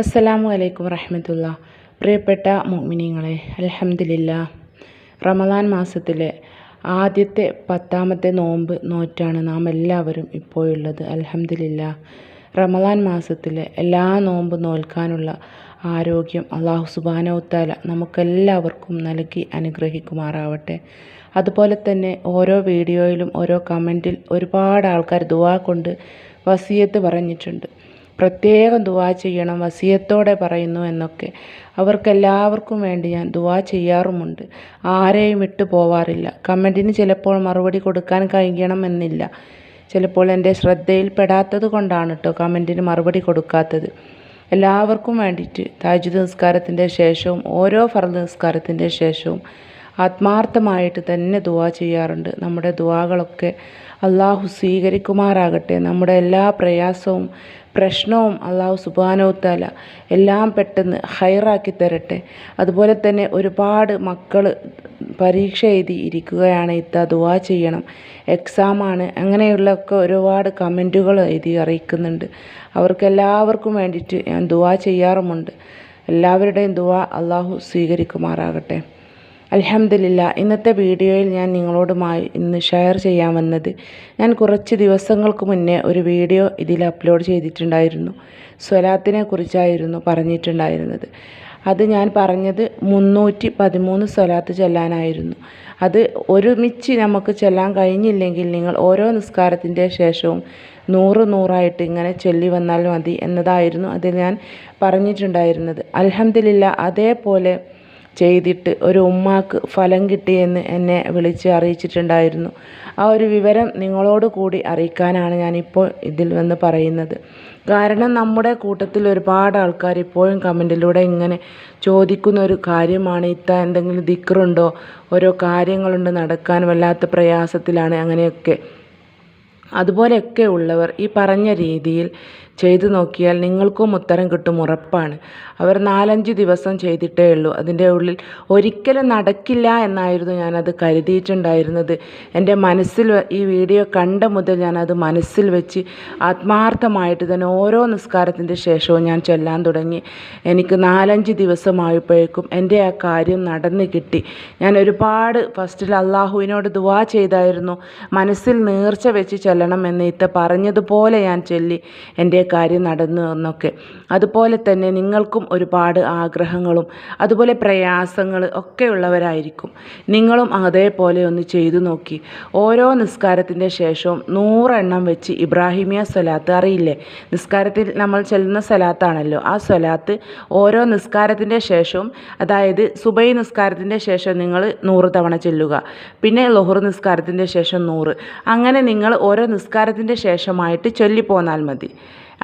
അസ്സലാമു അലൈക്കും വറഹമത്തുള്ള. പ്രിയപ്പെട്ട മോമിനിങ്ങളെ അൽഹംദുലില്ലാ. റമദാൻ മാസത്തിലെ ആദ്യത്തെ പത്താമത്തെ നോമ്പ് നോറ്റാണ് നാം എല്ലാവരും ഇപ്പോഴുള്ളത് അൽഹംദുലില്ലാ. റമദാൻ മാസത്തിലെ എല്ലാ നോമ്പ് നോൽക്കാനുള്ള ആരോഗ്യം അള്ളാഹു സുബാനവുത്താല നമുക്കെല്ലാവർക്കും നൽകി അനുഗ്രഹിക്കുമാറാവട്ടെ. അതുപോലെ തന്നെ ഓരോ വീഡിയോയിലും ഓരോ കമന്റിൽ ഒരുപാട് ആൾക്കാർ ദുവാ കൊണ്ട് വസീയത്ത് പറഞ്ഞിട്ടുണ്ട്. പ്രത്യേകം ദുവാ ചെയ്യണം വസിയത്തോടെ പറയുന്നു എന്നൊക്കെ. അവർക്കെല്ലാവർക്കും വേണ്ടി ഞാൻ ദുവാ ചെയ്യാറുമുണ്ട്. ആരെയും വിട്ടു പോവാറില്ല. കമന്റിന് ചിലപ്പോൾ മറുപടി കൊടുക്കാൻ കഴിയണമെന്നില്ല ചിലപ്പോൾ എന്റെ ശ്രദ്ധയിൽപ്പെടാത്തത് കൊണ്ടാണ് കേട്ടോ കമന്റിന് മറുപടി കൊടുക്കാത്തത്. എല്ലാവർക്കും വേണ്ടിയിട്ട് താജുദ് നിസ്കാരത്തിന്റെ ശേഷവും ഓരോ ഫർദ് നിസ്കാരത്തിന്റെ ശേഷവും ആത്മാർത്ഥമായിട്ട് തന്നെ ദുവാ ചെയ്യാറുണ്ട്. നമ്മുടെ ദുവാകളൊക്കെ അള്ളാഹു സ്വീകരിക്കുമാറാകട്ടെ. നമ്മുടെ എല്ലാ പ്രയാസവും പ്രശ്നവും അള്ളാഹു സുബാനോത്താല എല്ലാം പെട്ടെന്ന് ഹൈറാക്കി തരട്ടെ. അതുപോലെ തന്നെ ഒരുപാട് മക്കൾ പരീക്ഷ എഴുതി ഇരിക്കുകയാണ് ഇത്ത ദുവാ ചെയ്യണം എക്സാമാണ് അങ്ങനെയുള്ളൊക്കെ ഒരുപാട് കമന്റുകൾ എഴുതി അറിയിക്കുന്നുണ്ട്. അവർക്കെല്ലാവർക്കും വേണ്ടിയിട്ട് ഞാൻ ദുവാ ചെയ്യാറുമുണ്ട്. എല്ലാവരുടെയും ദുവാ അള്ളാഹു സ്വീകരിക്കുമാറാകട്ടെ. അൽഹംദുലില്ല ഇന്നത്തെ വീഡിയോയിൽ ഞാൻ നിങ്ങളോടുമായി ഇന്ന് ഷെയർ ചെയ്യാൻ വന്നത് ഞാൻ കുറച്ച് ദിവസങ്ങൾക്ക് മുന്നേ ഒരു വീഡിയോ ഇതിൽ അപ്ലോഡ് ചെയ്തിട്ടുണ്ടായിരുന്നു. സ്വലാത്തിനെ കുറിച്ചായിരുന്നു പറഞ്ഞിട്ടുണ്ടായിരുന്നത്. അത് ഞാൻ പറഞ്ഞത് മുന്നൂറ്റി പതിമൂന്ന് സ്വലാത്ത് ചെല്ലാനായിരുന്നു. അത് ഒരുമിച്ച് നമുക്ക് ചെല്ലാൻ കഴിഞ്ഞില്ലെങ്കിൽ നിങ്ങൾ ഓരോ നിസ്കാരത്തിന്റെ ശേഷവും നൂറ് നൂറായിട്ട് ഇങ്ങനെ ചൊല്ലി വന്നാൽ മതി എന്നതായിരുന്നു അതിൽ ഞാൻ പറഞ്ഞിട്ടുണ്ടായിരുന്നത്. അലഹമില്ല അതേപോലെ ചെയ്തിട്ട് ഒരു ഉമ്മാക്ക് ഫലം കിട്ടിയെന്ന് എന്നെ വിളിച്ച് അറിയിച്ചിട്ടുണ്ടായിരുന്നു. ആ ഒരു വിവരം നിങ്ങളോട് കൂടി അറിയിക്കാനാണ് ഞാനിപ്പോൾ ഇതിൽ വന്ന് പറയുന്നത്. കാരണം നമ്മുടെ കൂട്ടത്തിൽ ഒരുപാട് ആൾക്കാർ ഇപ്പോഴും കമന്റിലൂടെ ഇങ്ങനെ ചോദിക്കുന്ന ഒരു കാര്യമാണ് ഇത്ത എന്തെങ്കിലും ദിക്കറുണ്ടോ ഓരോ കാര്യങ്ങളുണ്ട് നടക്കാൻ വല്ലാത്ത പ്രയാസത്തിലാണ് അങ്ങനെയൊക്കെ. അതുപോലെയൊക്കെ ഉള്ളവർ ഈ പറഞ്ഞ രീതിയിൽ ചെയ്തു നോക്കിയാൽ നിങ്ങൾക്കും ഉത്തരം കിട്ടും ഉറപ്പാണ്. അവർ നാലഞ്ച് ദിവസം ചെയ്തിട്ടേ ഉള്ളൂ. അതിന്റെ ഉള്ളിൽ ഒരിക്കലും നടക്കില്ല എന്നായിരുന്നു ഞാനത് കരുതിയിട്ടുണ്ടായിരുന്നത്. എന്റെ മനസ്സിൽ ഈ വീഡിയോ കണ്ട മുതൽ ഞാനത് മനസ്സിൽ വെച്ച് ആത്മാർത്ഥമായിട്ട് തന്നെ ഓരോ നിസ്കാരത്തിന്റെ ശേഷവും ഞാൻ ചൊല്ലാൻ തുടങ്ങി. എനിക്ക് നാലഞ്ച് ദിവസമായപ്പോഴേക്കും എന്റെ ആ കാര്യം നടന്നു കിട്ടി. ഞാൻ ഒരുപാട് ഫസ്റ്റിൽ അള്ളാഹുവിനോട് ദുവാ ചെയ്തായിരുന്നു. മനസ്സിൽ നേർച്ച വെച്ച് ചൊല്ലണം എന്ന് ഇത്ത പറഞ്ഞതുപോലെ ഞാൻ ചൊല്ലി. എന്റെ കാര്യം നടന്നു എന്നൊക്കെ. അതുപോലെ തന്നെ നിങ്ങൾക്കും ഒരുപാട് ആഗ്രഹങ്ങളും അതുപോലെ പ്രയാസങ്ങൾ ഒക്കെ ഉള്ളവരായിരിക്കും. നിങ്ങളും അതേപോലെ ഒന്ന് ചെയ്തു നോക്കി. ഓരോ നിസ്കാരത്തിന്റെ ശേഷവും നൂറെണ്ണം വെച്ച് ഇബ്രാഹിമിയ സ്വലാത്ത് അറിയില്ലേ? നിസ്കാരത്തിൽ നമ്മൾ ചെല്ലുന്ന സ്വലാത്താണല്ലോ. ആ സ്വലാത്ത് ഓരോ നിസ്കാരത്തിന്റെ ശേഷവും അതായത് സുബൈ നിസ്കാരത്തിന്റെ ശേഷം നിങ്ങൾ നൂറ് തവണ ചെല്ലുക. പിന്നെ ലൊഹർ നിസ്കാരത്തിന്റെ ശേഷം നൂറ്. അങ്ങനെ നിങ്ങൾ ഓരോ നിസ്കാരത്തിന്റെ ശേഷമായിട്ട് ചൊല്ലിപ്പോന്നാൽ മതി.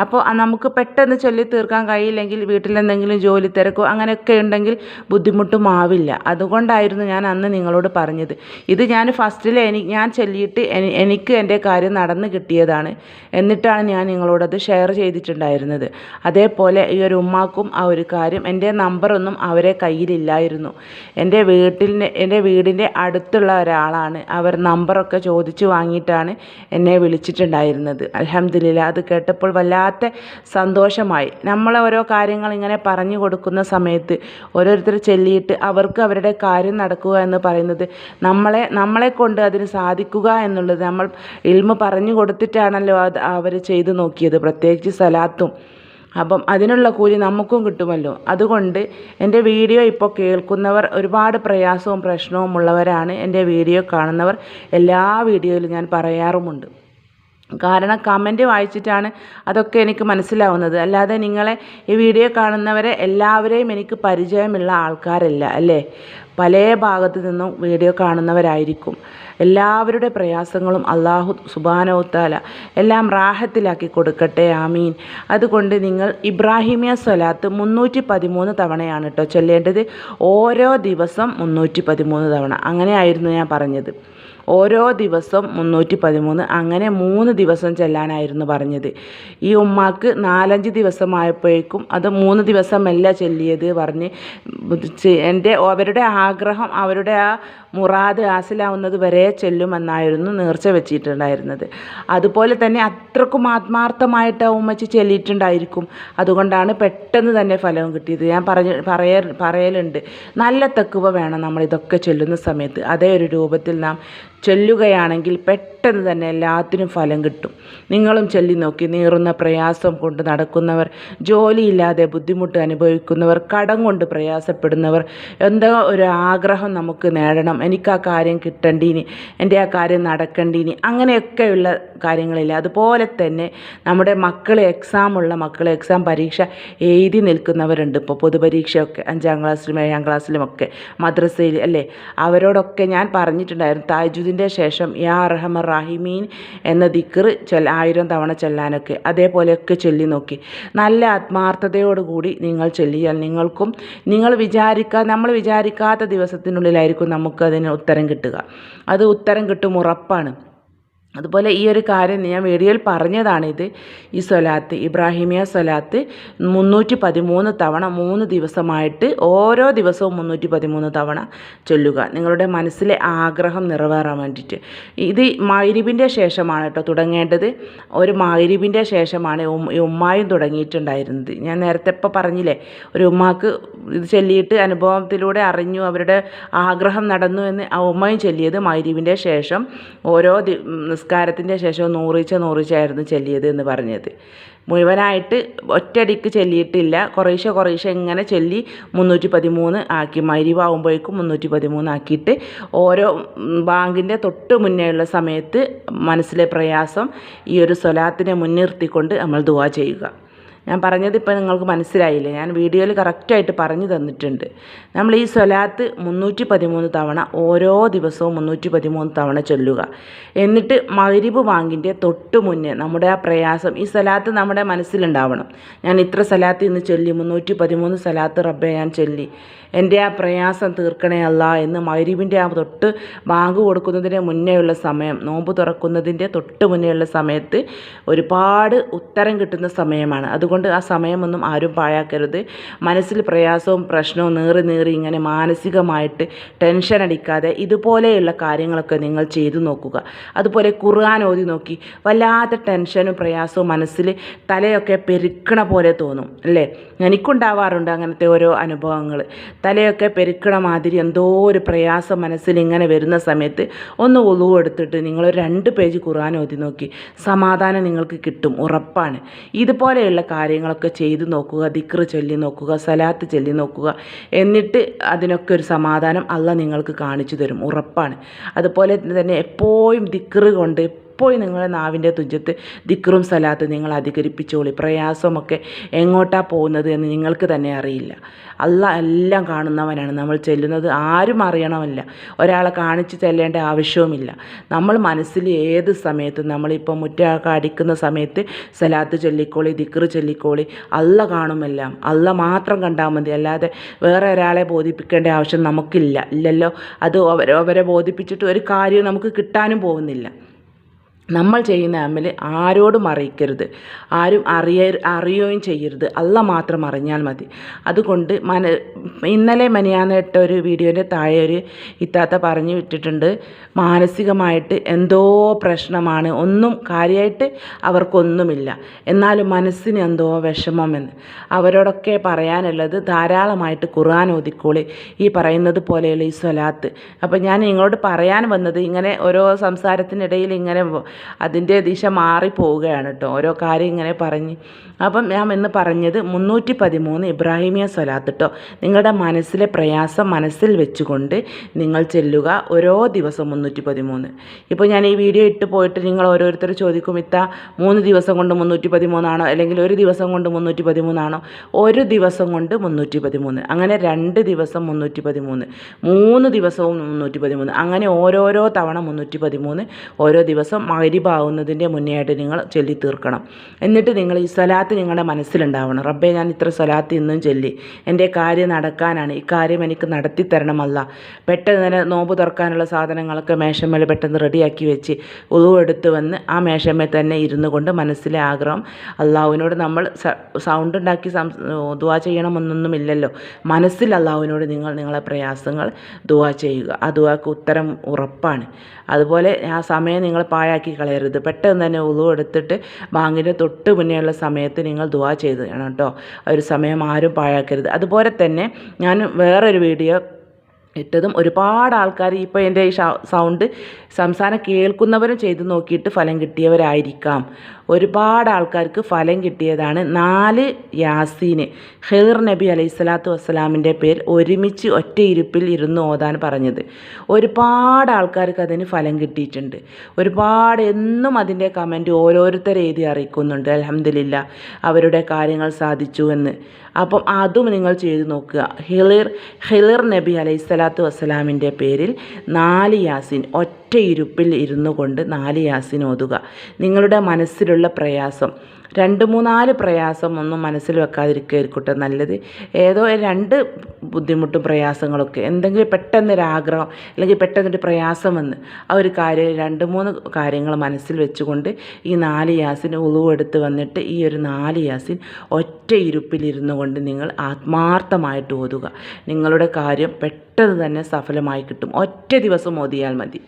അപ്പോൾ നമുക്ക് പെട്ടെന്ന് ചൊല്ലി തീർക്കാൻ കഴിയില്ലെങ്കിൽ വീട്ടിലെന്തെങ്കിലും ജോലി തിരക്കോ അങ്ങനെയൊക്കെ ഉണ്ടെങ്കിൽ ബുദ്ധിമുട്ടും ആവില്ല. അതുകൊണ്ടായിരുന്നു ഞാൻ അന്ന് നിങ്ങളോട് പറഞ്ഞത്. ഇത് ഞാൻ ഫസ്റ്റിൽ എനി ഞാൻ ചൊല്ലിയിട്ട് എനിക്ക് എന്റെ കാര്യം നടന്ന് കിട്ടിയതാണ് എന്നിട്ടാണ് ഞാൻ നിങ്ങളോടത് ഷെയർ ചെയ്തിട്ടുണ്ടായിരുന്നത്. അതേപോലെ ഈ ഒരു ഉമ്മാക്കും ആ ഒരു കാര്യം എന്റെ നമ്പറൊന്നും അവരെ കയ്യിലില്ലായിരുന്നു. എന്റെ വീട്ടിൽ എന്റെ വീടിന്റെ അടുത്തുള്ള ഒരാളാണ്. അവർ നമ്പറൊക്കെ ചോദിച്ചു വാങ്ങിയിട്ടാണ് എന്നെ വിളിച്ചിട്ടുണ്ടായിരുന്നത്. അലഹമ്മദില്ല അത് കേട്ടപ്പോൾ വല്ലാതെ വല്ലാത്ത സന്തോഷമായി. നമ്മളെ ഓരോ കാര്യങ്ങൾ ഇങ്ങനെ പറഞ്ഞു കൊടുക്കുന്ന സമയത്ത് ഓരോരുത്തർ ചെല്ലിയിട്ട് അവർക്ക് അവരുടെ കാര്യം നടക്കുക എന്ന് പറയുന്നത് നമ്മളെ നമ്മളെ കൊണ്ട് അതിന് സാധിക്കുക എന്നുള്ളത് നമ്മൾ ഇൽമ പറഞ്ഞു കൊടുത്തിട്ടാണല്ലോ അത് അവർ ചെയ്തു നോക്കിയത്. പ്രത്യേകിച്ച് സലാത്തും. അപ്പം അതിനുള്ള കൂലി നമുക്കും കിട്ടുമല്ലോ. അതുകൊണ്ട് എന്റെ വീഡിയോ ഇപ്പോൾ കേൾക്കുന്നവർ ഒരുപാട് പ്രയാസവും പ്രശ്നവും ഉള്ളവരാണ് എന്റെ വീഡിയോ കാണുന്നവർ. എല്ലാ വീഡിയോയിലും ഞാൻ പറയാറുമുണ്ട്. കാരണം കമന്റ് വായിച്ചിട്ടാണ് അതൊക്കെ എനിക്ക് മനസ്സിലാവുന്നത്. അല്ലാതെ നിങ്ങളെ ഈ വീഡിയോ കാണുന്നവരെ എല്ലാവരെയും എനിക്ക് പരിചയമുള്ള ആൾക്കാരല്ല അല്ലേ? പല ഭാഗത്തു നിന്നും വീഡിയോ കാണുന്നവരായിരിക്കും. എല്ലാവരുടെ പ്രയാസങ്ങളും അള്ളാഹു സുബാനോത്താല എല്ലാം റാഹത്തിലാക്കി കൊടുക്കട്ടെ ആമീൻ. അതുകൊണ്ട് നിങ്ങൾ ഇബ്രാഹിമിയ സ്വലാത്ത് മുന്നൂറ്റി പതിമൂന്ന് തവണയാണ് കേട്ടോ ചൊല്ലേണ്ടത്. ഓരോ ദിവസം മുന്നൂറ്റി പതിമൂന്ന് തവണ അങ്ങനെയായിരുന്നു ഞാൻ പറഞ്ഞത്. ഓരോ ദിവസം മുന്നൂറ്റി പതിമൂന്ന് അങ്ങനെ മൂന്ന് ദിവസം ചെല്ലാനായിരുന്നു പറഞ്ഞത്. ഈ ഉമ്മാക്ക് നാലഞ്ച് ദിവസമായപ്പോഴേക്കും അത് മൂന്ന് ദിവസമല്ല ചെല്ലിയത് പറഞ്ഞ് എന്റെ അവരുടെ ആഗ്രഹം അവരുടെ ആ മുറാദ് ഹാസിലാവുന്നത് വരെ ചെല്ലുമെന്നായിരുന്നു നേർച്ച വെച്ചിട്ടുണ്ടായിരുന്നത്. അതുപോലെ തന്നെ അത്രക്കും ആത്മാർത്ഥമായിട്ട് ഉമ്മച്ചി ചെല്ലിയിട്ടുണ്ടായിരിക്കും. അതുകൊണ്ടാണ് പെട്ടെന്ന് തന്നെ ഫലവും കിട്ടിയത്. ഞാൻ പറഞ്ഞ പറയ പറയലുണ്ട് നല്ല തെക്കുവ വേണം നമ്മൾ ഇതൊക്കെ ചൊല്ലുന്ന സമയത്ത്. അതേ ഒരു രൂപത്തിൽ നാം ചെല്ലുകയാണെങ്കിൽ പെട്ടെന്ന് തന്നെ എല്ലാത്തിനും ഫലം കിട്ടും. നിങ്ങളും ചൊല്ലി നോക്കി നീറുന്ന പ്രയാസം കൊണ്ട് നടക്കുന്നവർ ജോലിയില്ലാതെ ബുദ്ധിമുട്ട് അനുഭവിക്കുന്നവർ കടം കൊണ്ട് പ്രയാസപ്പെടുന്നവർ എന്തോ ഒരു ആഗ്രഹം നമുക്ക് നേടണം. എനിക്ക് ആ കാര്യം കിട്ടണ്ടീനി എന്റെ ആ കാര്യം നടക്കണ്ടീനി അങ്ങനെയൊക്കെയുള്ള കാര്യങ്ങളില്ല. അതുപോലെ തന്നെ നമ്മുടെ മക്കൾ എക്സാമുള്ള മക്കൾ എക്സാം പരീക്ഷ എഴുതി നിൽക്കുന്നവരുണ്ട്. ഇപ്പോൾ പൊതുപരീക്ഷയൊക്കെ അഞ്ചാം ക്ലാസ്സിലും ഏഴാം ക്ലാസ്സിലുമൊക്കെ മദ്രസയിൽ അല്ലേ? അവരോടൊക്കെ ഞാൻ പറഞ്ഞിട്ടുണ്ടായിരുന്നു താജുദിന്റെ ശേഷം യാ റഹമ റാഹിമീൻ എന്ന ദിക്കർ ചൊല്ല ആയിരം തവണ ചൊല്ലാനൊക്കെ അതേപോലെയൊക്കെ ചൊല്ലി നോക്കി നല്ല ആത്മാർത്ഥതയോടുകൂടി നിങ്ങൾ ചൊല്ലിയാൽ നിങ്ങൾക്കും നിങ്ങൾ വിചാരിക്കാ നമ്മൾ വിചാരിക്കാത്ത ദിവസത്തിനുള്ളിലായിരിക്കും നമുക്കതിന് ഉത്തരം കിട്ടുക. അത് ഉത്തരം കിട്ടും ഉറപ്പാണ്. അതുപോലെ ഈ ഒരു കാര്യം ഞാൻ വീഡിയോയിൽ പറഞ്ഞതാണിത്. ഈ സ്വലാത്ത് ഇബ്രാഹിമിയ സ്വലാത്ത് മുന്നൂറ്റി പതിമൂന്ന് തവണ മൂന്ന് ദിവസമായിട്ട് ഓരോ ദിവസവും മുന്നൂറ്റി പതിമൂന്ന് തവണ ചൊല്ലുക. നിങ്ങളുടെ മനസ്സിലെ ആഗ്രഹം നിറവേറാൻ വേണ്ടിയിട്ട്. ഇത് മൈരിബിന്റെ ശേഷമാണ് കേട്ടോ തുടങ്ങേണ്ടത്. ഒരു മൈരിബിന്റെ ശേഷമാണ് ഈ ഉമ്മായും തുടങ്ങിയിട്ടുണ്ടായിരുന്നത്. ഞാൻ നേരത്തെ ഇപ്പോൾ പറഞ്ഞില്ലേ ഒരു ഉമ്മാക്ക് ഇത് ചൊല്ലിയിട്ട് അനുഭവത്തിലൂടെ അറിഞ്ഞു അവരുടെ ആഗ്രഹം നടന്നു എന്ന് ആ ഉമ്മയും ചൊല്ലിയത് മൈരിബിന്റെ ശേഷം ഓരോ നിസ്കാരത്തിന്റെ ശേഷം നൂറിച്ച നൂറിച്ചായിരുന്നു ചൊല്ലിയത് എന്ന് പറഞ്ഞത്. മുഴുവനായിട്ട് ഒറ്റടിക്ക് ചൊല്ലിയിട്ടില്ല. കുറേശ്ശെ കുറേശ്ശെ ഇങ്ങനെ ചൊല്ലി മുന്നൂറ്റി പതിമൂന്ന് ആക്കി. മരിവാകുമ്പോഴേക്കും മുന്നൂറ്റി പതിമൂന്ന് ആക്കിയിട്ട് ഓരോ ബാങ്കിന്റെ തൊട്ട് മുന്നേ ഉള്ള സമയത്ത് മനസ്സിലെ പ്രയാസം ഈ ഒരു സ്വലാത്തിനെ മുൻനിർത്തിക്കൊണ്ട് നമ്മൾ ദുവാ ചെയ്യുക. ഞാൻ പറഞ്ഞത് നിങ്ങൾക്ക് മനസ്സിലായില്ലേ? ഞാൻ വീഡിയോയിൽ കറക്റ്റായിട്ട് പറഞ്ഞു തന്നിട്ടുണ്ട്. നമ്മൾ ഈ സ്വലാത്ത് മുന്നൂറ്റി പതിമൂന്ന് തവണ ഓരോ ദിവസവും മുന്നൂറ്റി പതിമൂന്ന് തവണ ചൊല്ലുക. എന്നിട്ട് മഗ്രിബ് ബാങ്കിന്റെ തൊട്ട് മുന്നേ നമ്മുടെ ആ പ്രയാസം ഈ സ്വലാത്ത് നമ്മുടെ മനസ്സിലുണ്ടാവണം. ഞാൻ ഇത്ര സ്വലാത്ത് ഇന്ന് ചൊല്ലി മുന്നൂറ്റി പതിമൂന്ന് സ്വലാത്ത് റബ്ബെ ഞാൻ ചൊല്ലി. എന്റെ ആ പ്രയാസം തീർക്കണേ അല്ല എന്ന് മഗ്രിബിന്റെ ആ തൊട്ട് ബാങ്ക് കൊടുക്കുന്നതിന് മുന്നേയുള്ള സമയം നോമ്പ് തുറക്കുന്നതിന്റെ തൊട്ട് മുന്നേയുള്ള സമയത്ത് ഒരുപാട് ഉത്തരം കിട്ടുന്ന സമയമാണ്. അതുകൊണ്ട് ആ സമയമൊന്നും ആരും പാഴാക്കരുത്. മനസ്സിൽ പ്രയാസവും പ്രശ്നവും നീറി നീറി ഇങ്ങനെ മാനസികമായിട്ട് ടെൻഷൻ അടിക്കാതെ ഇതുപോലെയുള്ള കാര്യങ്ങളൊക്കെ നിങ്ങൾ ചെയ്തു നോക്കുക. അതുപോലെ ഖുർആൻ ഓതി നോക്കി. വല്ലാത്ത ടെൻഷനും പ്രയാസവും മനസ്സിൽ തലയൊക്കെ പെരുക്കണ പോലെ തോന്നും അല്ലേ? എനിക്കുണ്ടാവാറുണ്ട് അങ്ങനത്തെ ഓരോ അനുഭവങ്ങൾ. തലയൊക്കെ പെരുക്കണ മാതിരി എന്തോ ഒരു പ്രയാസം മനസ്സിൽ ഇങ്ങനെ വരുന്ന സമയത്ത് ഒന്ന് ഒളിവ് എടുത്തിട്ട് നിങ്ങൾ രണ്ട് പേജ് ഖുർആൻ ഓതി നോക്കി. സമാധാനം നിങ്ങൾക്ക് കിട്ടും ഉറപ്പാണ്. ഇതുപോലെയുള്ള കാര്യങ്ങളൊക്കെ ചെയ്ത് നോക്കുക ദിക്റ് ചൊല്ലി നോക്കുക സലാത്ത് ചൊല്ലി നോക്കുക. എന്നിട്ട് അതിനൊക്കെ ഒരു സമാധാനം അല്ല നിങ്ങൾക്ക് കാണിച്ചു തരും. ഉറപ്പാണ്. അതുപോലെ തന്നെ എപ്പോഴും ദിക്റ് കൊണ്ട് എപ്പോഴും നിങ്ങളുടെ നാവിന്റെ തുഞ്ചത്ത് ദിക്റും സലാത്ത് നിങ്ങൾ അധികരിപ്പിച്ചോളി. പ്രയാസമൊക്കെ എങ്ങോട്ടാ പോകുന്നത് എന്ന് നിങ്ങൾക്ക് തന്നെ അറിയില്ല. അല്ല എല്ലാം കാണുന്നവനാണ്. നമ്മൾ ചെല്ലുന്നത് ആരും അറിയണമല്ല. ഒരാളെ കാണിച്ച് ചെല്ലേണ്ട ആവശ്യവുമില്ല. നമ്മൾ മനസ്സിൽ ഏത് സമയത്തും നമ്മളിപ്പോൾ മുറ്റമൊക്കെ അടിക്കുന്ന സമയത്ത് സലാത്ത് ചൊല്ലിക്കോളി ദിക്റ് ചൊല്ലിക്കോളി അല്ല കാണുമെല്ലാം. അല്ല മാത്രം കണ്ടാൽ മതി. അല്ലാതെ വേറെ ഒരാളെ ബോധിപ്പിക്കേണ്ട ആവശ്യം നമുക്കില്ല. ഇല്ലല്ലോ. അത് അവരെ ബോധിപ്പിച്ചിട്ട് ഒരു കാര്യവും നമുക്ക് കിട്ടാനും പോകുന്നില്ല. നമ്മൾ ചെയ്യുന്ന അമൽ ആരോടും അറിയിക്കരുത്. ആരും അറിയ അറിയുകയും ചെയ്യരുത്. അല്ല മാത്രം അറിഞ്ഞാൽ മതി. അതുകൊണ്ട് മന ഇന്നലെ മനിയാന്നിട്ട ഒരു വീഡിയോന്റെ താഴെ ഒരു ഇത്താത്ത പറഞ്ഞു വിട്ടിട്ടുണ്ട്. മാനസികമായിട്ട് എന്തോ പ്രശ്നമാണ്. ഒന്നും കാര്യമായിട്ട് അവർക്കൊന്നുമില്ല. എന്നാലും മനസ്സിന് എന്തോ വിഷമമെന്ന് അവരോടൊക്കെ പറയാനുള്ളത് ധാരാളമായിട്ട് ഖുർആൻ ഓതിക്കോളി. ഈ പറയുന്നത് പോലെയുള്ള ഈ സ്വലാത്ത്. അപ്പോൾ ഞാൻ നിങ്ങളോട് പറയാൻ വന്നത് ഇങ്ങനെ ഓരോ സംസാരത്തിനിടയിൽ ഇങ്ങനെ അതിന്റെ ദിശ മാറിപ്പോവുകയാണ് കേട്ടോ ഓരോ കാര്യം ഇങ്ങനെ പറഞ്ഞ്. അപ്പം ഞാൻ ഇന്ന് പറഞ്ഞത് മുന്നൂറ്റി പതിമൂന്ന് ഇബ്രാഹിമിയ സ്വലാത്ത് കേട്ടോ നിങ്ങളുടെ മനസ്സിലെ പ്രയാസം മനസ്സിൽ വെച്ചുകൊണ്ട് നിങ്ങൾ ചെല്ലുക ഓരോ ദിവസം മുന്നൂറ്റി പതിമൂന്ന്. ഇപ്പോൾ ഞാൻ ഈ വീഡിയോ ഇട്ട് പോയിട്ട് നിങ്ങൾ ഓരോരുത്തർ ചോദിക്കും ഇത്ത മൂന്ന് ദിവസം കൊണ്ട് മുന്നൂറ്റി പതിമൂന്നാണോ? അല്ലെങ്കിൽ ഒരു ദിവസം കൊണ്ട് മുന്നൂറ്റി പതിമൂന്നാണോ? ഒരു ദിവസം കൊണ്ട് മുന്നൂറ്റി പതിമൂന്ന്. അങ്ങനെ രണ്ട് ദിവസം മുന്നൂറ്റി പതിമൂന്ന്. മൂന്ന് ദിവസവും മുന്നൂറ്റി പതിമൂന്ന്. അങ്ങനെ ഓരോരോ തവണ മുന്നൂറ്റി പതിമൂന്ന്. ഓരോ ദിവസം മകരിബാവുന്നതിന്റെ മുന്നേ ആയിട്ട് നിങ്ങൾ ചൊല്ലി തീർക്കണം. എന്നിട്ട് നിങ്ങൾ ഈ സ്വലാത്ത് നിങ്ങളുടെ മനസ്സിലുണ്ടാവണം. റബ്ബേ ഞാൻ ഇത്ര സ്വലാത്ത് ഇന്നും ചൊല്ലി. എന്റെ കാര്യം നടക്കാനാണ്. ഈ കാര്യം എനിക്ക് നടത്തി തരണമല്ല പെട്ടെന്ന് തന്നെ നോമ്പ് തുറക്കാനുള്ള സാധനങ്ങളൊക്കെ മേശമേൽ പെട്ടെന്ന് റെഡിയാക്കി വെച്ച് ഉളവെടുത്ത് വന്ന് ആ മേശമേൽ തന്നെ ഇരുന്നു കൊണ്ട് മനസ്സിലെ ആഗ്രഹം അള്ളാഹുവിനോട് നമ്മൾ സൗണ്ട് ഉണ്ടാക്കി സം ദുവാ ചെയ്യണമെന്നൊന്നുമില്ലല്ലോ. മനസ്സിൽ അള്ളാഹുവിനോട് നിങ്ങൾ നിങ്ങളെ പ്രയാസങ്ങൾ ദുവാ ചെയ്യുക. ആ ദുവാക്ക് ഉത്തരം ഉറപ്പാണ്. അതുപോലെ ആ സമയം നിങ്ങൾ പാഴാക്കി കളയരുത്. പെട്ടെന്ന് തന്നെ ഉളു എടുത്തിട്ട് ബാങ്കിന്റെ തൊട്ട് മുന്നേയുള്ള സമയത്ത് നിങ്ങൾ ദുവാ ചെയ്ത് വേണം കേട്ടോ ഒരു സമയം ആരും പാഴാക്കരുത്. അതുപോലെ തന്നെ ഞാൻ വേറൊരു വീഡിയോ ഇട്ടതും ഒരുപാട് ആൾക്കാർ ഇപ്പോൾ എന്റെ ഈ സൗണ്ട് സംസാരം കേൾക്കുന്നവരും ചെയ്ത് നോക്കിയിട്ട് ഫലം കിട്ടിയവരായിരിക്കാം. ഒരുപാട് ആൾക്കാർക്ക് ഫലം കിട്ടിയതാണ്. നാല് യാസീന് ഹെയർ നബി അലൈഹി സ്വലാത്തു വസ്സലാമിന്റെ പേര് ഒരുമിച്ച് ഒറ്റ ഇരുപ്പിൽ ഇരുന്ന് ഓതാൻ പറഞ്ഞത്. ഒരുപാട് ആൾക്കാർക്ക് അതിന് ഫലം കിട്ടിയിട്ടുണ്ട്. ഒരുപാട് എന്നും അതിന്റെ കമന്റ് ഓരോരുത്തർ എഴുതി അറിയിക്കുന്നുണ്ട്. അലഹമില്ല അവരുടെ കാര്യങ്ങൾ സാധിച്ചു എന്ന്. അപ്പം അതും നിങ്ങൾ ചെയ്ത് നോക്കുക. ഹിളിർ ഹിളിർ നബി അലൈഹി സ്വലാത്തു വസ്സലാമിന്റെ പേരിൽ നാല് യാസിൻ ഒറ്റ ഇരുപ്പിൽ ഇരുന്നു കൊണ്ട് നാല് യാസിൻ ഓതുക. നിങ്ങളുടെ മനസ്സിലുള്ള പ്രയാസം. രണ്ട് മൂന്നാൽ പ്രയാസം ഒന്നും മനസ്സിൽ വെക്കാതിരിക്കുകയായിരിക്കട്ടെ നല്ലത്. ഏതോ രണ്ട് ബുദ്ധിമുട്ടും പ്രയാസങ്ങളൊക്കെ. എന്തെങ്കിലും പെട്ടെന്നൊരാഗ്രഹം അല്ലെങ്കിൽ പെട്ടെന്നൊരു പ്രയാസം വന്ന് ആ ഒരു കാര്യം രണ്ട് മൂന്ന് കാര്യങ്ങൾ മനസ്സിൽ വെച്ചുകൊണ്ട് ഈ നാല് യാസിന് ഉളുവെടുത്ത് വന്നിട്ട് ഈ ഒരു നാല് യാസിൻ ഒറ്റ ഇരുപ്പിലിരുന്നു കൊണ്ട് നിങ്ങൾ ആത്മാർത്ഥമായിട്ട് ഓതുക. നിങ്ങളുടെ കാര്യം പെട്ടെന്ന് തന്നെ സഫലമായി കിട്ടും. ഒറ്റ ദിവസം ഓതിയാൽ മതി.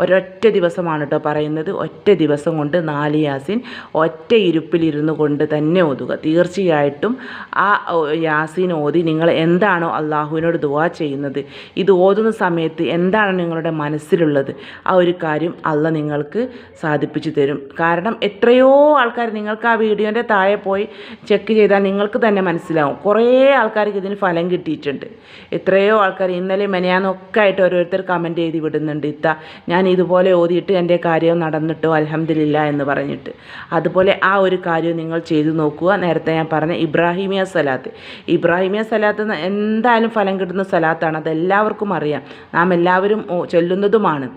ഒരൊറ്റ ദിവസമാണ് കേട്ടോ പറയുന്നത്. ഒറ്റ ദിവസം കൊണ്ട് നാല് യാസിൻ ഒറ്റ ഇരുപ്പിലിരുന്നു കൊണ്ട് തന്നെ ഓതുക. തീർച്ചയായിട്ടും ആ യാസീൻ ഓതി നിങ്ങൾ എന്താണോ അള്ളാഹുവിനോട് ദുവാ ചെയ്യുന്നത്. ഇത് ഓതുന്ന സമയത്ത് എന്താണ് നിങ്ങളുടെ മനസ്സിലുള്ളത്? ആ ഒരു കാര്യം അള്ള നിങ്ങൾക്ക് സാധിപ്പിച്ചു തരും. കാരണം എത്രയോ ആൾക്കാർ നിങ്ങൾക്ക് ആ വീഡിയോന്റെ താഴെ പോയി ചെക്ക് ചെയ്താൽ നിങ്ങൾക്ക് തന്നെ മനസ്സിലാവും. കുറേ ആൾക്കാർക്ക് ഇതിന് ഫലം കിട്ടിയിട്ടുണ്ട്. എത്രയോ ആൾക്കാർ ഇന്നലെ മെനയാന്നൊക്കെ ആയിട്ട് ഓരോരുത്തർ കമന്റ് ചെയ്ത് വിടുന്നുണ്ട്. ഇത്ത ഞാൻ ഇതുപോലെ ഓതിയിട്ട് എന്റെ കാര്യം നടന്നിട്ടോ അലഹമില്ല എന്ന് പറഞ്ഞിട്ട്. അതുപോലെ ആ ഒരു കാര്യം നിങ്ങൾ ചെയ്തു നോക്കുക. നേരത്തെ ഞാൻ പറഞ്ഞ ഇബ്രാഹിമിയ സലാത്ത്. ഇബ്രാഹിമിയ സലാത്ത് എന്തായാലും ഫലം കിട്ടുന്ന സലാത്താണ്. അത് എല്ലാവർക്കും അറിയാം. നാം എല്ലാവരും ചൊല്ലുന്നതുമാണ്.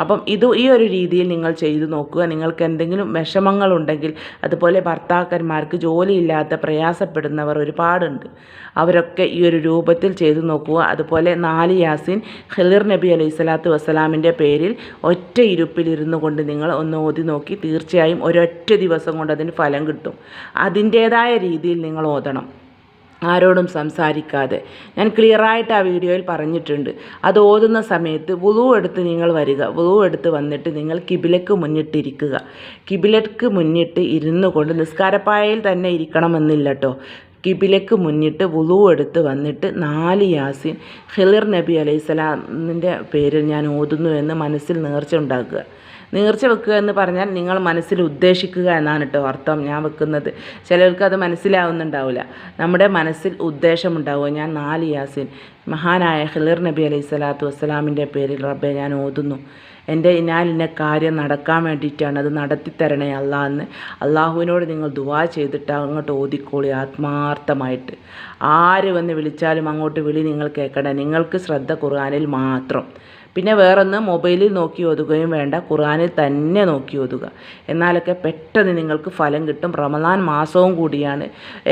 അപ്പം ഇത് ഈ ഒരു രീതിയിൽ നിങ്ങൾ ചെയ്തു നോക്കുക. നിങ്ങൾക്ക് എന്തെങ്കിലും വിഷമങ്ങളുണ്ടെങ്കിൽ അതുപോലെ ഭർത്താക്കന്മാർക്ക് ജോലിയില്ലാത്ത പ്രയാസപ്പെടുന്നവർ ഒരുപാടുണ്ട്. അവരൊക്കെ ഈ ഒരു രൂപത്തിൽ ചെയ്തു നോക്കുക. അതുപോലെ നാല് യാസിൻ ഖിലിർ നബി അലൈഹി സ്വലാത്തു വസ്സലാമിന്റെ പേരിൽ ഒറ്റ ഇരുപ്പിലിരുന്നു കൊണ്ട് നിങ്ങൾ ഒന്ന് ഓതി നോക്കി തീർച്ചയായും ഒരൊറ്റ ദിവസം കൊണ്ട് അതിന് ഫലം കിട്ടും. അതിന്റേതായ രീതിയിൽ നിങ്ങൾ ഓതണം. ആരോടും സംസാരിക്കാതെ. ഞാൻ ക്ലിയറായിട്ട് ആ വീഡിയോയിൽ പറഞ്ഞിട്ടുണ്ട്. അത് ഓതുന്ന സമയത്ത് വുളു എടുത്ത് നിങ്ങൾ വരിക. വുളു എടുത്ത് വന്നിട്ട് നിങ്ങൾ കിബിലക്ക് മുന്നിട്ടിരിക്കുക. കിബിലക്ക് മുന്നിട്ട് ഇരുന്നു കൊണ്ട് നിസ്കാരപ്പായയിൽ തന്നെ ഇരിക്കണമെന്നില്ല കേട്ടോ കിബിലക്ക് മുന്നിട്ട് വുളു എടുത്ത് വന്നിട്ട് നാല് യാസിൻ ഖിലിർ നബി അലൈഹി സ്വലാമിന്റെ പേരിൽ ഞാൻ ഓതുന്നു എന്ന് മനസ്സിൽ നേർച്ച ഉണ്ടാക്കുക. നേർച്ച വെക്കുക എന്ന് പറഞ്ഞാൽ നിങ്ങൾ മനസ്സിൽ ഉദ്ദേശിക്കുക എന്നാണ് കേട്ടോ അർത്ഥം ഞാൻ വെക്കുന്നത്. ചിലർക്ക് അത് മനസ്സിലാവുന്നുണ്ടാവില്ല. നമ്മുടെ മനസ്സിൽ ഉദ്ദേശമുണ്ടാവുക. ഞാൻ നാല് യാസിൻ മഹാനായ ഖിലിർ നബി അലൈഹി സ്വലാത്തു വസ്സലാമിന്റെ പേരിൽ റബ്ബെ ഞാൻ ഓതുന്നു. എന്റെ ഞാൻ ഇന്ന കാര്യം നടക്കാൻ വേണ്ടിയിട്ടാണ് അത് നടത്തിത്തരണേ അല്ല എന്ന്. അള്ളാഹുവിനോട് നിങ്ങൾ ദുവാ ചെയ്തിട്ട് അങ്ങോട്ട് ഓതിക്കോളി ആത്മാർത്ഥമായിട്ട്. ആര് വന്ന് വിളിച്ചാലും അങ്ങോട്ട് വിളി നിങ്ങൾ കേൾക്കണ്ട. നിങ്ങൾക്ക് ശ്രദ്ധ ഖുർആനിൽ മാത്രം. പിന്നെ വേറൊന്ന് മൊബൈലിൽ നോക്കി ഓതുകയും വേണ്ട ഖുർആനിൽ തന്നെ നോക്കി ഓതുക എന്നാലൊക്കെ പെട്ടെന്ന് നിങ്ങൾക്ക് ഫലം കിട്ടും. റമദാൻ മാസവും കൂടിയാണ്.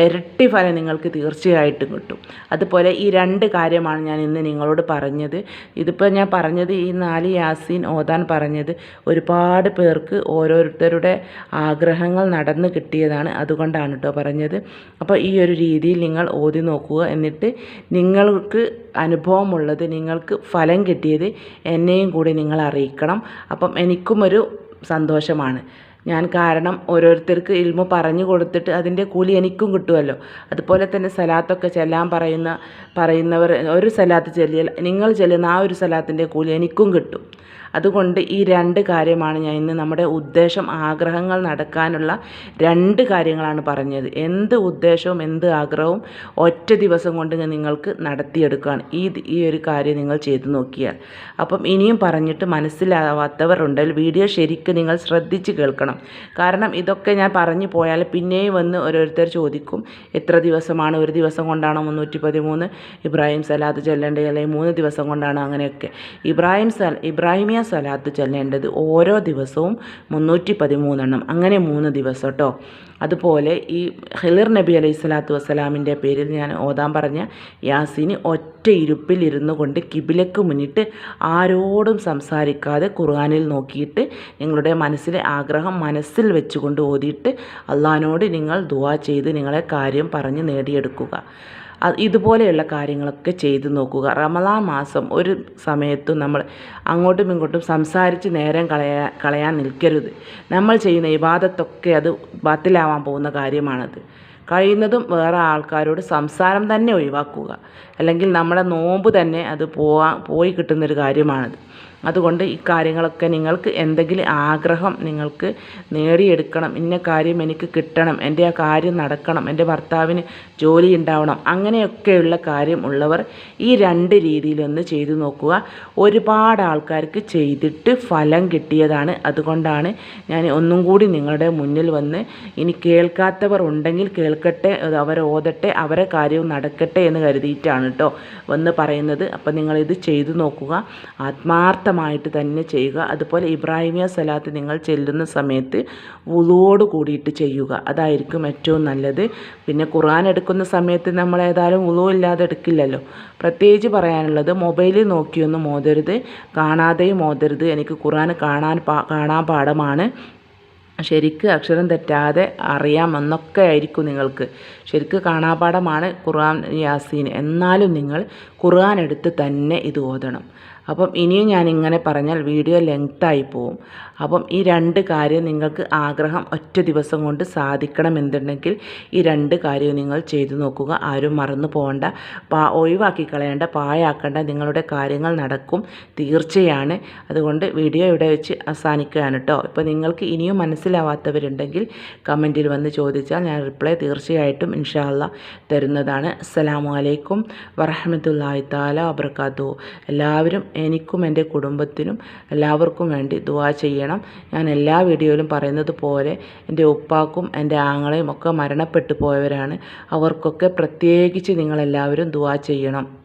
ഇരട്ടി ഫലം നിങ്ങൾക്ക് തീർച്ചയായിട്ടും കിട്ടും. അതുപോലെ ഈ രണ്ട് കാര്യമാണ് ഞാൻ ഇന്ന് നിങ്ങളോട് പറഞ്ഞത്. ഇതിപ്പോൾ ഞാൻ പറഞ്ഞത് ഈ നാല് യാസീൻ ഓതാൻ പറഞ്ഞത് ഒരുപാട് പേർക്ക് ഓരോരുത്തരുടെ ആഗ്രഹങ്ങൾ നടന്നു കിട്ടിയതാണ്. അതുകൊണ്ടാണ് കേട്ടോ പറഞ്ഞത്. അപ്പോൾ ഈ ഒരു രീതിയിൽ നിങ്ങൾ ഓതി നോക്കുക. എന്നിട്ട് നിങ്ങൾക്ക് അനുഭവമുള്ളത് നിങ്ങൾക്ക് ഫലം കിട്ടിയത് എന്നെയും കൂടി നിങ്ങൾ അറിയിക്കണം. അപ്പം എനിക്കും ഒരു സന്തോഷമാണ്. ഞാൻ കാരണം ഓരോരുത്തർക്ക് ഇൽമു പറഞ്ഞു കൊടുത്തിട്ട് അതിന്റെ കൂലി എനിക്കും കിട്ടുമല്ലോ. അതുപോലെ തന്നെ സലാത്തൊക്കെ ചെല്ലാൻ പറയുന്ന പറയുന്നവർ ഒരു സലാത്ത് ചെല്ലിയാൽ നിങ്ങൾ ചെല്ലുന്ന ആ ഒരു സലാത്തിന്റെ കൂലി എനിക്കും കിട്ടും. അതുകൊണ്ട് ഈ രണ്ട് കാര്യമാണ് ഞാൻ ഇന്ന് നമ്മുടെ ഉദ്ദേശം ആഗ്രഹങ്ങൾ നടക്കാനുള്ള രണ്ട് കാര്യങ്ങളാണ് പറഞ്ഞത്. എന്ത് ഉദ്ദേശവും എന്ത് ആഗ്രഹവും ഒറ്റ ദിവസം കൊണ്ട് നിങ്ങൾക്ക് നടത്തിയെടുക്കുകയാണ്. ഈ ഈ ഒരു കാര്യം നിങ്ങൾ ചെയ്തു നോക്കിയാൽ. അപ്പം ഇനിയും പറഞ്ഞിട്ട് മനസ്സിലാവാത്തവർ ഉണ്ടെങ്കിൽ വീഡിയോ ശരിക്കും നിങ്ങൾ ശ്രദ്ധിച്ച് കേൾക്കണം. കാരണം ഇതൊക്കെ ഞാൻ പറഞ്ഞു പോയാൽ പിന്നെയും വന്ന് ഓരോരുത്തർ ചോദിക്കും എത്ര ദിവസമാണ്? ഒരു ദിവസം കൊണ്ടാണോ മുന്നൂറ്റി പതിമൂന്ന് ഇബ്രാഹിം സലാത്ത് ചെല്ലേണ്ടത് അല്ലെങ്കിൽ മൂന്ന് ദിവസം കൊണ്ടാണോ? അങ്ങനെയൊക്കെ. ഇബ്രാഹിം സൽ ഇബ്രാഹിമിയ സ്വലാത്ത് ചൊല്ലേണ്ടത് ഓരോ ദിവസവും മുന്നൂറ്റി പതിമൂന്നെണ്ണം അങ്ങനെ മൂന്ന് ദിവസം കേട്ടോ അതുപോലെ ഈ ഹെലിർ നബി അലൈഹി സ്വലാത്തു വസ്സലാമിന്റെ പേരിൽ ഞാൻ ഓതാൻ പറഞ്ഞ യാസീന് ഒറ്റ ഇരുപ്പിൽ ഇരുന്നു കൊണ്ട് കിബിലക്ക് മുന്നിട്ട് ആരോടും സംസാരിക്കാതെ ഖുർആാനിൽ നോക്കിയിട്ട് നിങ്ങളുടെ മനസ്സിലെ ആഗ്രഹം മനസ്സിൽ വെച്ചുകൊണ്ട് ഓതിയിട്ട് അള്ളഹാനോട് നിങ്ങൾ ദുവാ ചെയ്ത് നിങ്ങളെ കാര്യം പറഞ്ഞ് നേടിയെടുക്കുക. ഇതുപോലെയുള്ള കാര്യങ്ങളൊക്കെ ചെയ്തു നോക്കുക. റമലാ മാസം ഒരു സമയത്തും നമ്മൾ അങ്ങോട്ടും ഇങ്ങോട്ടും സംസാരിച്ച് നേരം കളയാ കളയാൻ നിൽക്കരുത്. നമ്മൾ ചെയ്യുന്ന ഇബാദത്തൊക്കെ അത് ബാത്തിലാവാൻ പോകുന്ന കാര്യമാണത്. കഴിയുന്നതും വേറെ ആൾക്കാരോട് സംസാരം തന്നെ ഒഴിവാക്കുക. അല്ലെങ്കിൽ നമ്മുടെ നോമ്പ് തന്നെ അത് പോവാ പോയി കിട്ടുന്നൊരു കാര്യമാണത്. അതുകൊണ്ട് ഈ കാര്യങ്ങളൊക്കെ നിങ്ങൾക്ക് എന്തെങ്കിലും ആഗ്രഹം നിങ്ങൾക്ക് നേടിയെടുക്കണം. ഇന്ന കാര്യം എനിക്ക് കിട്ടണം. എന്റെ ആ കാര്യം നടക്കണം. എന്റെ ഭർത്താവിന് ജോലി ഉണ്ടാവണം. അങ്ങനെയൊക്കെയുള്ള കാര്യം ഉള്ളവർ ഈ രണ്ട് രീതിയിലൊന്ന് ചെയ്തു നോക്കുക. ഒരുപാട് ആൾക്കാർക്ക് ചെയ്തിട്ട് ഫലം കിട്ടിയതാണ്. അതുകൊണ്ടാണ് ഞാൻ ഒന്നും കൂടി നിങ്ങളുടെ മുന്നിൽ വന്ന് ഇനി കേൾക്കാത്തവർ ഉണ്ടെങ്കിൽ കേൾക്കട്ടെ അവരെ ഓതട്ടെ അവരെ കാര്യവും നടക്കട്ടെ എന്ന് കരുതിയിട്ടാണ് കേട്ടോ വന്ന് പറയുന്നത്. അപ്പം നിങ്ങളിത് ചെയ്തു നോക്കുക. ആത്മാർത്ഥ വ്യക്തമായിട്ട് തന്നെ ചെയ്യുക. അതുപോലെ ഇബ്രാഹിമിയ സലാത്ത് നിങ്ങൾ ചെല്ലുന്ന സമയത്ത് വുളുവോട് കൂടിയിട്ട് ചെയ്യുക. അതായിരിക്കും ഏറ്റവും നല്ലത്. പിന്നെ ഖുർആൻ എടുക്കുന്ന സമയത്ത് നമ്മൾ ഏതായാലും വുളു ഇല്ലാതെ എടുക്കില്ലല്ലോ. പ്രത്യേകിച്ച് പറയാനുള്ളത് മൊബൈലിൽ നോക്കിയൊന്നും മോതരുത്. കാണാതെയും മോതരുത്. എനിക്ക് ഖുർആൻ കാണാൻ കാണാൻ പാഠമാണ്. ശരിക്ക് അക്ഷരം തെറ്റാതെ അറിയാമെന്നൊക്കെ ആയിരിക്കും നിങ്ങൾക്ക്. ശരിക്ക് കാണാപാഠമാണ് ഖുർആൻ യാസീൻ. എന്നാലും നിങ്ങൾ ഖുർആൻ എടുത്ത് തന്നെ ഇത് ഓതണം. അപ്പം ഇനിയും ഞാൻ ഇങ്ങനെ പറഞ്ഞാൽ വീഡിയോ ലെങ്ത്തായി പോവും. അപ്പം ഈ രണ്ട് കാര്യം നിങ്ങൾക്ക് ആഗ്രഹം ഒറ്റ ദിവസം കൊണ്ട് സാധിക്കണമെന്നുണ്ടെങ്കിൽ ഈ രണ്ട് കാര്യവും നിങ്ങൾ ചെയ്തു നോക്കുക. ആരും മറന്നു പോകണ്ട. പാ ഒഴിവാക്കി കളയേണ്ട. പായാക്കേണ്ട നിങ്ങളുടെ കാര്യങ്ങൾ നടക്കും. തീർച്ചയാണ്. അതുകൊണ്ട് വീഡിയോ ഇവിടെ വെച്ച് അവസാനിക്കുകയാണ് കേട്ടോ. ഇപ്പോൾ നിങ്ങൾക്ക് ഇനിയും മനസ്സിലാവാത്തവരുണ്ടെങ്കിൽ കമന്റിൽ വന്ന് ചോദിച്ചാൽ ഞാൻ റിപ്ലൈ തീർച്ചയായിട്ടും ഇൻഷാല്ല തരുന്നതാണ്. അസ്സലാമു അലൈക്കും വറഹമത്തല്ലാഹി താല വബർക്കാത്തു എല്ലാവരും എനിക്കും എന്റെ കുടുംബത്തിനും എല്ലാവർക്കും വേണ്ടി ദുവാ ചെയ്യണം. ഞാൻ എല്ലാ വീഡിയോയിലും പറയുന്നത് പോലെ എന്റെ ഉപ്പാക്കും എന്റെ ആങ്ങളെയും ഒക്കെ മരണപ്പെട്ടു പോയവരാണ്. അവർക്കൊക്കെ പ്രത്യേകിച്ച് നിങ്ങളെല്ലാവരും ദുവാ ചെയ്യണം.